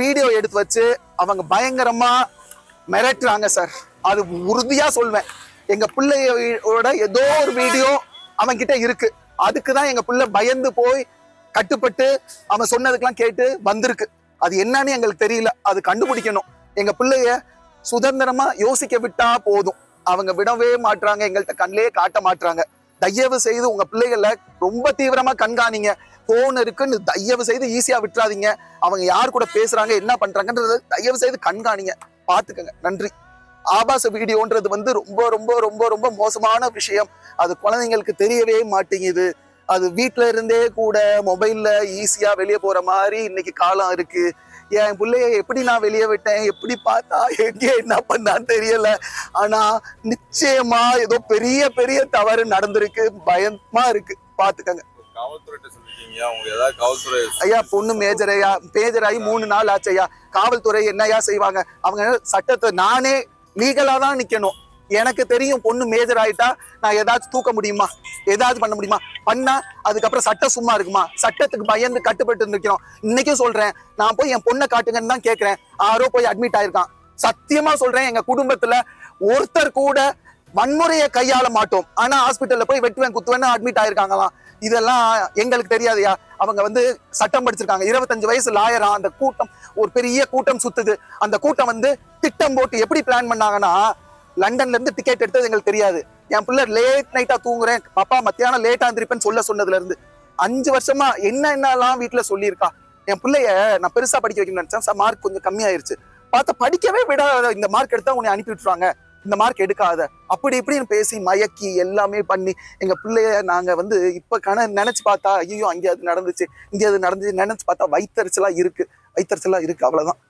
Video எடுத்து வச்சு அவங்க பயங்கரமா மிரட்டுறாங்க சார் அது உறுதியா சொல்வேன். எங்க பிள்ளையோட ஏதோ ஒரு வீடியோ அவன் கிட்ட இருக்கு. அதுக்கு தான் எங்க பிள்ளை பயந்து போய் கட்டுப்பட்டு அவன் சொன்னதுக்கெல்லாம் கேட்டு வந்திருக்கு. அது என்னன்னு எங்களுக்கு தெரியல. அது கண்டுபிடிக்கணும். எங்க பிள்ளைய சுதந்திரமா யோசிக்க விட்டா போதும். அவங்க விடவே மாட்டுறாங்க எங்கள்கிட்ட கண்ணிலே காட்ட மாட்டுறாங்க தயவு செய்து உங்க பிள்ளைகளை ரொம்ப தீவிரமா கண்காணிங்க. போன் இருக்குன்னு தயவு செய்து ஈஸியா விட்டுறாதீங்க. அவங்க யார் கூட பேசுறாங்க என்ன பண்றாங்கன்றது தயவு செய்து கண்காணிங்க. பாத்துக்கங்க நன்றி. ஆபாச வீடியோன்றது வந்து ரொம்ப ரொம்ப ரொம்ப ரொம்ப மோசமான விஷயம். அது குழந்தைங்களுக்கு தெரியவே மாட்டேங்குது. அது வீட்ல இருந்தே கூட மொபைல்ல ஈஸியா வெளியே போற மாதிரி இன்னைக்கு காலம் இருக்கு. என் பிள்ளைய எப்படி நான் வெளியே விட்டேன்? எப்படி பார்த்தா எங்கே என்ன பண்ணான்னு தெரியல. ஆனா நிச்சயமா ஏதோ பெரிய பெரிய தவறு நடந்திருக்கு. பயமா இருக்கு. பாத்துக்கங்க சொல்லிருக்கீங்க ஏதாவது காவல்துறை ஐயா பொண்ணு மேஜர் ஐயா மேஜர் ஆகி மூணு நாள் ஆச்சு ஐயா. காவல்துறை என்னையா செய்வாங்க? அவங்க சட்டத்தை நானே லீகலா தான் நிக்கணும். எனக்கு தெரியும் பொண்ணு மேஜர் ஆயிட்டா நான் ஏதாச்சும் தூக்க முடியுமா? ஏதாச்சும் பண்ண முடியுமா? பண்ணா அதுக்கப்புறம் சட்டம் சும்மா இருக்குமா? சட்டத்துக்கு பயந்து கட்டுப்பட்டு இருந்திருக்கிறோம் இன்னைக்கும் சொல்றேன். நான் போய் என் பொண்ணை காட்டுங்கன்னு தான் கேட்கிறேன் ஆரோ போய் அட்மிட் ஆயிருக்கான். சத்தியமா சொல்றேன் எங்க குடும்பத்துல ஒருத்தர் கூட வன்முறையை கையாள மாட்டோம். ஆனா ஹாஸ்பிட்டல்ல போய் வெட்டுவேன் குத்துவேன்னு அட்மிட் ஆயிருக்காங்களாம். இதெல்லாம் எங்களுக்கு தெரியாதுயா? அவங்க வந்து சட்டம் படிச்சிருக்காங்க. இருபத்தஞ்சு வயசு லாயரா அந்த கூட்டம் ஒரு பெரிய கூட்டம் சுத்துது. அந்த கூட்டம் வந்து திட்டம் போட்டு எப்படி பிளான் பண்ணாங்கன்னா லண்டன்ல இருந்து டிக்கெட் எடுத்தது எங்களுக்கு தெரியாது. என் பிள்ளை லேட் நைட்டா தூங்குறேன். பாப்பா மத்தியானம் லேட்டா இருந்திருப்பேன்னு சொல்ல சொன்னதுல இருந்து அஞ்சு வருஷமா என்ன என்னெல்லாம் வீட்டுல சொல்லியிருக்கா? என் பிள்ளைய நான் பெருசா படிக்க வைக்கணும்னு நினைச்சேன். மார்க் கொஞ்சம் கம்மியாயிருச்சு. பார்த்தா படிக்கவே விடாத. இந்த மார்க் எடுத்தா உன்னை அனுப்பி விட்டுருவாங்க. இந்த மார்க் எடுக்காத. அப்படி இப்படின்னு பேசி மயக்கி எல்லாமே பண்ணி எங்க பிள்ளைய நாங்க வந்து இப்ப கண நினைச்சு பார்த்தா ஐயோ அங்கே அது நடந்துச்சு இங்கே அது நடந்துச்சு நினைச்சு பார்த்தா வைத்தறிச்சலா இருக்கு. வைத்தறிச்சலா இருக்கு அவ்வளவுதான்.